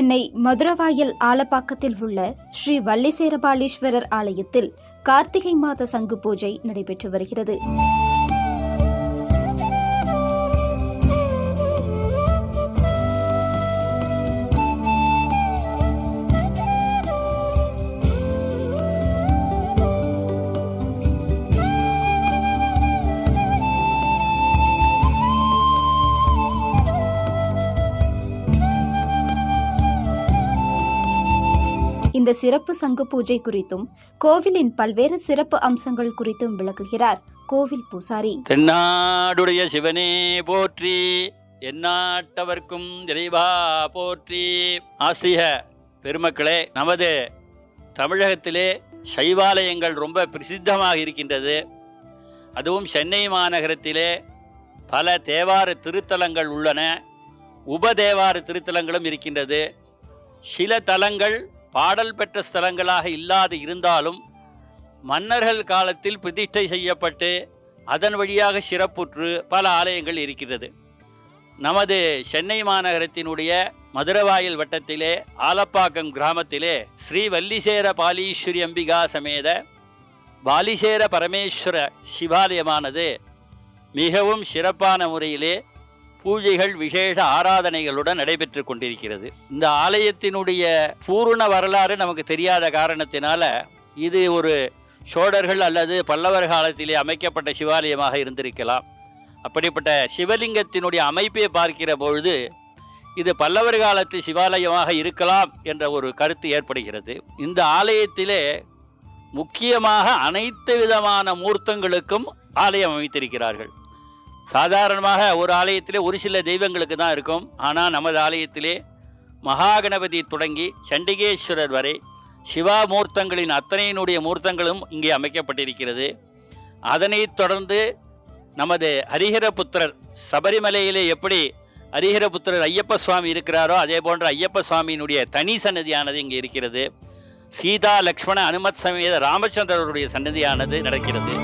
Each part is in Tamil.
சென்னை மதுரவாயல் ஆலப்பாக்கத்தில் உள்ள ஸ்ரீ வள்ளிசேரபாலீஸ்வரர் ஆலயத்தில் கார்த்திகை மாத சங்கு பூஜை நடைபெற்று வருகிறது. இந்த சிறப்பு சங்கு பூஜை குறித்தும் கோவிலின் பல்வேறு சிறப்பு அம்சங்கள் குறித்தும் விளக்குகிறார் கோவில் பூசாரி. தென்னாடுடைய சிவனே போற்றி எந்நாட்டவர்க்கும் இறைவா போற்றி. ஆசிரிய பெருமக்களே நமது தமிழகத்திலே சைவாலயங்கள் ரொம்ப பிரசித்தமாக இருக்கின்றது. அதுவும் சென்னை மாநகரத்திலே பல தேவார திருத்தலங்கள் உள்ளன. உபதேவார திருத்தலங்களும் இருக்கின்றது. சில தலங்கள் பாடல் பெற்ற ஸ்தலங்களாக இல்லாது இருந்தாலும் மன்னர்கள் காலத்தில் பிரதிஷ்டை செய்யப்பட்டு அதன் வழியாக சிறப்புற்று பல ஆலயங்கள் இருக்கிறது நமது சென்னை மாநகரத்தினுடைய மதுரவாயில் வட்டத்திலே ஆலப்பாக்கம் கிராமத்திலே ஸ்ரீ வல்லிசேர பாலீஸ்வரி அம்பிகா சமேத பாலிசேர பரமேஸ்வர சிவாலயமானது மிகவும் சிறப்பான முறையிலே பூஜைகள் விசேஷ ஆராதனைகளுடன் நடைபெற்று கொண்டிருக்கிறது. இந்த ஆலயத்தினுடைய பூரண வரலாறு நமக்கு தெரியாத காரணத்தினால இது ஒரு சோழர்கள் அல்லது பல்லவர் காலத்திலே அமைக்கப்பட்ட சிவாலயமாக இருந்திருக்கலாம். அப்படிப்பட்ட சிவலிங்கத்தினுடைய அமைப்பை பார்க்கிற பொழுது இது பல்லவர் காலத்து சிவாலயமாக இருக்கலாம் என்ற ஒரு கருத்து ஏற்படுகிறது. இந்த ஆலயத்திலே முக்கியமாக அனைத்து விதமான மூர்த்தங்களுக்கும் ஆலயம் அமைத்திருக்கிறார்கள். சாதாரணமாக ஒரு ஆலயத்திலே ஒரு சில தெய்வங்களுக்கு தான் இருக்கும். ஆனால் நமது ஆலயத்திலே மகாகணபதி தொடங்கி சண்டிகேஸ்வரர் வரை சிவா மூர்த்தங்களின் அத்தனையினுடைய மூர்த்தங்களும் இங்கே அமைக்கப்பட்டிருக்கிறது. அதனைத் தொடர்ந்து நமது ஹரிஹரபுத்திரர் சபரிமலையிலே எப்படி ஹரிஹரபுத்திரர் ஐயப்ப சுவாமி இருக்கிறாரோ அதே போன்ற ஐயப்ப சுவாமியினுடைய தனி சன்னதியானது இங்கே இருக்கிறது. சீதா லக்ஷ்மண அனுமத் சமேத ராமச்சந்திரருடைய சன்னதியானது நடக்கிறது.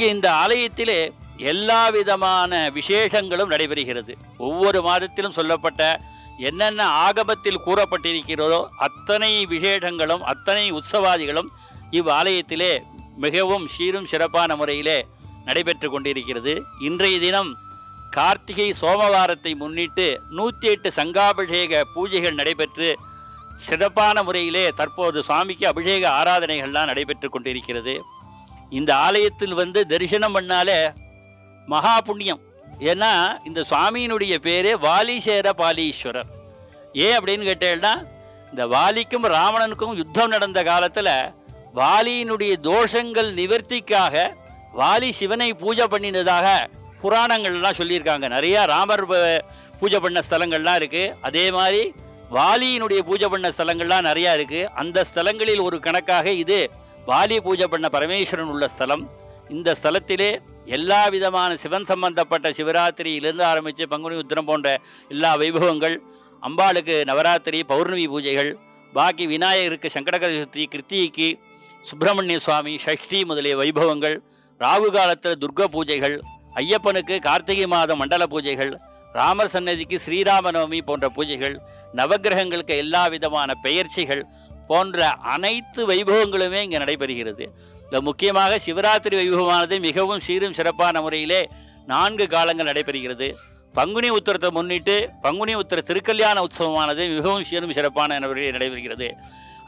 இங்கு இந்த ஆலயத்திலே எல்லா விதமான விசேஷங்களும் நடைபெறுகிறது. ஒவ்வொரு மாதத்திலும் சொல்லப்பட்ட என்னென்ன ஆகமத்தில் கூறப்பட்டிருக்கிறதோ அத்தனை விசேஷங்களும் அத்தனை உற்சவாதிகளும் இவ்வாலயத்திலே மிகவும் சீரும் சிறப்பான முறையிலே நடைபெற்று கொண்டிருக்கிறது. இன்றைய தினம் கார்த்திகை சோமவாரத்தை முன்னிட்டு நூற்றி எட்டு சங்காபிஷேக பூஜைகள் நடைபெற்று சிறப்பான முறையிலே தற்போது சுவாமிக்கு அபிஷேக ஆராதனைகள்லாம் நடைபெற்று கொண்டிருக்கிறது. இந்த ஆலயத்தில் வந்து தரிசனம் பண்ணாலே மகா புண்ணியம் ஏன்னா இந்த சுவாமியினுடைய பேரே வாலிசேர பாலீஸ்வரர். ஏன் அப்படின்னு கேட்டேன்னா இந்த வாலிக்கும் ராவணனுக்கும் யுத்தம் நடந்த காலத்தில் வாலியினுடைய தோஷங்கள் நிவர்த்திக்காக வாலி சிவனை பூஜை பண்ணினதாக புராணங்கள்லாம் சொல்லியிருக்காங்க. நிறையா ராமர் பூஜை பண்ண ஸ்தலங்கள்லாம் இருக்குது அதே மாதிரி வாலியினுடைய பூஜை பண்ண ஸ்தலங்கள்லாம் நிறையா இருக்குது அந்த ஸ்தலங்களில் ஒரு கணக்காக இது பாலி பூஜை பண்ண பரமேஸ்வரன் உள்ள ஸ்தலம். இந்த ஸ்தலத்திலே எல்லா விதமான சிவன் சம்பந்தப்பட்ட சிவராத்திரியிலிருந்து ஆரம்பித்து பங்குனி உத்திரம் போன்ற எல்லா வைபவங்கள் அம்பாளுக்கு நவராத்திரி பௌர்ணமி பூஜைகள் பாக்கி விநாயகருக்கு சங்கடகர சதுர்த்தி கிருத்திகைக்கு சுப்பிரமணிய சுவாமி ஷஷ்டி முதலிய வைபவங்கள் ராகு காலத்தில் துர்க பூஜைகள் ஐயப்பனுக்கு கார்த்திகை மாத மண்டல பூஜைகள் ராமர் சன்னதிக்கு ஸ்ரீராம நவமி போன்ற பூஜைகள் நவக்கிரகங்களுக்கு எல்லா விதமான பெயர்ச்சிகள் போன்ற அனைத்து வைபவங்களுமே இங்கே நடைபெறுகிறது. இதில் முக்கியமாக சிவராத்திரி வைபவமானது மிகவும் சீரும் சிறப்பான முறையிலே நான்கு காலங்கள் நடைபெறுகிறது. பங்குனி உத்திரத்தை முன்னிட்டு பங்குனி உத்திர திருக்கல்யாண உற்சவமானது மிகவும் சீரும் சிறப்பான முறையில் நடைபெறுகிறது.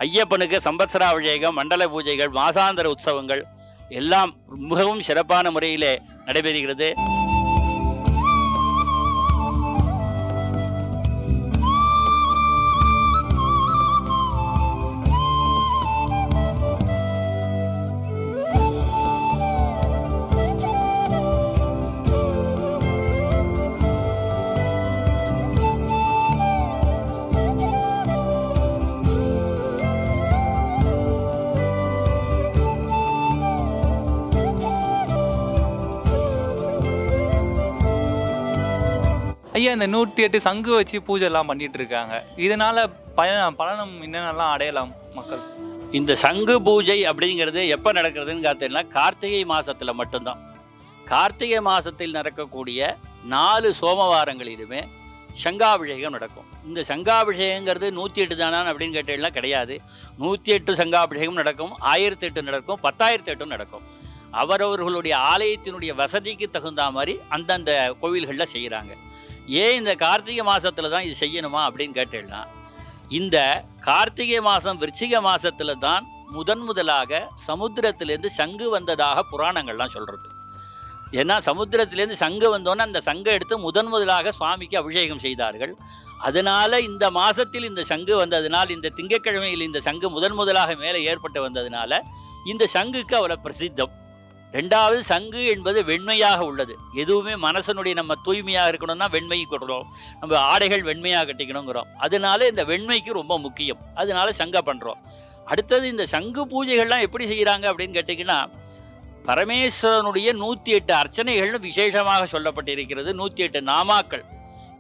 ஐயப்பனுக்கு சம்பத்சராபிஷேகம் மண்டல பூஜைகள் மாசாந்திர உற்சவங்கள் எல்லாம் மிகவும் சிறப்பான முறையிலே நடைபெறுகிறது. ஐயா இந்த நூற்றி எட்டு சங்கு வச்சு பூஜைலாம் பண்ணிகிட்டு பண்ணிட்டு இருக்காங்க இதனால பயன பலனம் என்னென்னலாம் அடையலாம் மக்கள். இந்த சங்கு பூஜை அப்படிங்கிறது எப்போ நடக்கிறதுன்னு பார்த்தீங்கன்னா கார்த்திகை மாதத்தில் மட்டும்தான். கார்த்திகை மாதத்தில் நடக்கக்கூடிய நாலு சோமவாரங்களிலுமே சங்காபிஷேகம் நடக்கும். இந்த சங்காபிஷேகங்கிறது நூற்றி எட்டு தானா அப்படின்னு கேட்டீங்கன்னா கிடையாது. நூற்றி எட்டு சங்காபிஷேகம் நடக்கும் ஆயிரத்தி எட்டு நடக்கும் பத்தாயிரத்தி எட்டும் நடக்கும். அவரவர்களுடைய ஆலயத்தினுடைய வசதிக்கு தகுந்த மாதிரி அந்தந்த கோவில்களில் செய்கிறாங்க ஏன் இந்த கார்த்திகை மாதத்தில் தான் இது செய்யணுமா அப்படின்னு கேட்டேன்னா இந்த கார்த்திகை மாதம் விருச்சிக மாதத்தில் தான் முதன் முதலாக சமுத்திரத்திலேருந்து சங்கு வந்ததாக புராணங்கள்லாம் சொல்கிறது ஏன்னா சமுத்திரத்திலேருந்து சங்கு வந்தோன்னே அந்த சங்கை எடுத்து முதன் முதலாக சுவாமிக்கு அபிஷேகம் செய்தார்கள். அதனால் இந்த மாதத்தில் இந்த சங்கு வந்ததினால் இந்த திங்கட்கிழமையில் இந்த சங்கு முதன் முதலாக மேலே ஏற்பட்டு வந்ததினால இந்த சங்குக்கு அவ்வளோ பிரசித்தம். ரெண்டாவது சங்கு என்பது வெண்மையாக உள்ளது. எதுவுமே மனசனுடைய நம்ம தூய்மையாக இருக்கணும்னா வெண்மை கொடுறோம் நம்ம ஆடைகள் வெண்மையாக கட்டிக்கணுங்கிறோம். அதனால இந்த வெண்மைக்கு ரொம்ப முக்கியம். அதனால சங்க பண்ணுறோம் அடுத்தது இந்த சங்கு பூஜைகள்லாம் எப்படி செய்கிறாங்க அப்படின்னு கேட்டிங்கன்னா பரமேஸ்வரனுடைய நூற்றி எட்டு அர்ச்சனைகள்னு விசேஷமாக சொல்லப்பட்டிருக்கிறது. நூற்றி எட்டு நாமாக்கள்.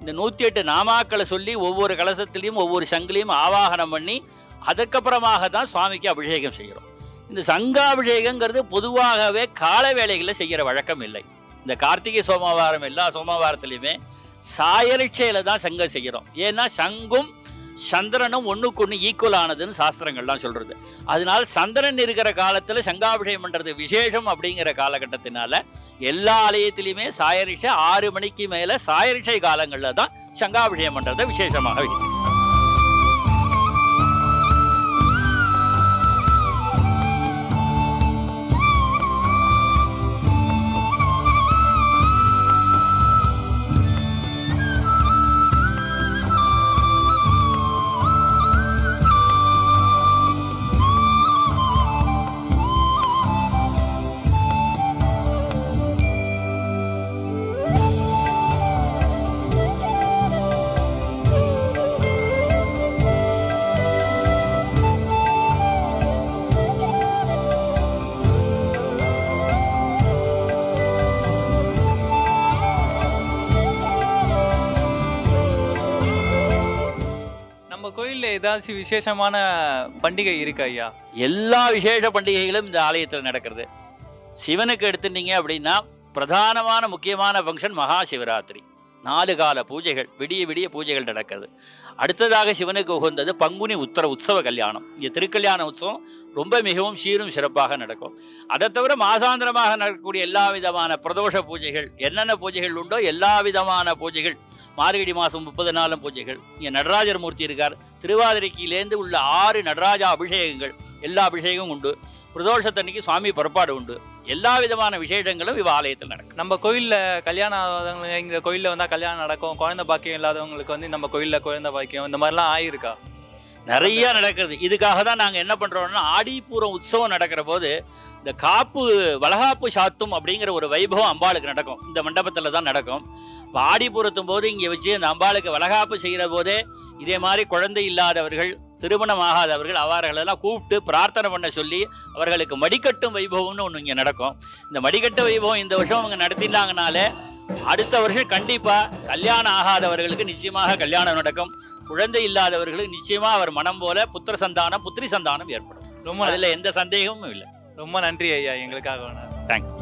இந்த நூற்றி எட்டு நாமாக்களை சொல்லி ஒவ்வொரு கலசத்துலேயும் ஒவ்வொரு சங்கிலையும் ஆவாகனம் பண்ணி அதுக்கப்புறமாக தான் சுவாமிக்கு அபிஷேகம் செய்கிறோம் இந்த சங்காபிஷேகங்கிறது பொதுவாகவே கால வேலைகளில் செய்கிற வழக்கம் இல்லை. இந்த கார்த்திகை சோமவாரம் எல்லா சோமவாரத்துலேயுமே சாயரிச்சையில் தான் சங்கம் செய்கிறோம். ஏன்னா சங்கும் சந்திரனும் ஒன்றுக்கு ஒன்று ஈக்குவல் ஆனதுன்னு சாஸ்திரங்கள்லாம் சொல்கிறது அதனால் சந்திரன் இருக்கிற காலத்தில் சங்காபிஷேகம் பண்ணுறது விசேஷம் அப்படிங்கிற காலகட்டத்தினால எல்லா ஆலயத்திலையுமே சாயரிஷை ஆறு மணிக்கு மேலே சாயரிஷை காலங்களில் தான் சங்காபிஷேகம் பண்ணுறதை விசேஷமாக வைக்கிறது ஏதாச்சும் விசேஷமான பண்டிகை இருக்கு ஐயா? எல்லா விசேஷ பண்டிகைகளும் இந்த ஆலயத்தில் நடக்கிறது. சிவனுக்கு எடுத்துட்டீங்க அப்படின்னா பிரதானமான முக்கியமான ஃபங்க்ஷன் மகா சிவராத்திரி. நாலு கால பூஜைகள் விடிய விடிய பூஜைகள் நடக்குது. அடுத்ததாக சிவனுக்கு உகந்தது பங்குனி உத்தர உற்சவ கல்யாணம். இங்கே திருக்கல்யாண உற்சவம் ரொம்ப மிகவும் சீரும் சிறப்பாக நடக்கும். அதை தவிர மாசாந்திரமாக நடக்கக்கூடிய எல்லா விதமான பிரதோஷ பூஜைகள் என்னென்ன பூஜைகள் உண்டோ எல்லா விதமான பூஜைகள் மார்கழி மாதம் முப்பது நாளும் பூஜைகள். இங்கே நடராஜர் மூர்த்தி இருக்கார். திருவாதிரைக்கிலேருந்து உள்ள ஆறு நடராஜா அபிஷேகங்கள் எல்லா அபிஷேகமும் உண்டு. பிரதோஷத்தன்னைக்கு சுவாமி புறப்பாடு உண்டு. எல்லா விதமான விசேஷங்களும் இவ ஆலயத்தில் நடக்கும். நம்ம கோயிலில் கல்யாணம் ஆகாதவங்க இந்த கோயிலில் வந்தால் கல்யாணம் நடக்கும் குழந்தை பாக்கியம் இல்லாதவங்களுக்கு வந்து நம்ம கோயிலில் குழந்தை பாக்கியம் இந்த மாதிரிலாம் ஆயிருக்கா? நிறைய நடக்கிறது. இதுக்காக தான் நாங்கள் என்ன பண்ணுறோம்னா ஆடிப்பூரம் உற்சவம் நடக்கிற போது இந்த காப்பு வளகாப்பு சாத்தும் அப்படிங்கிற ஒரு வைபவம் அம்பாளுக்கு நடக்கும். இந்த மண்டபத்தில் தான் நடக்கும். இப்போ ஆடிப்பூரத்தும் போது இங்கே வச்சு இந்த அம்பாளுக்கு வளகாப்பு செய்கிற போதே இதே மாதிரி குழந்தை இல்லாதவர்கள் திருமணம் ஆகாதவர்கள் அவர்களெல்லாம் கூப்பிட்டு பிரார்த்தனை பண்ண சொல்லி அவர்களுக்கு மடிக்கட்டும் வைபவம்னு ஒன்று இங்கே நடக்கும். இந்த மடிக்கட்டு வைபவம் இந்த வருஷம் அவங்க நடத்திட்டாங்கனாலே அடுத்த வருஷம் கண்டிப்பாக கல்யாணம் ஆகாதவர்களுக்கு நிச்சயமாக கல்யாணம் நடக்கும். குழந்தை இல்லாதவர்களுக்கு நிச்சயமா அவர் மனம் போல புத்திர சந்தானம் புத்திரி சந்தானம் ஏற்படும். ரொம்ப அதுல எந்த சந்தேகமும் இல்லை. ரொம்ப நன்றி ஐயா எங்களுக்காக தேங்க்ஸ்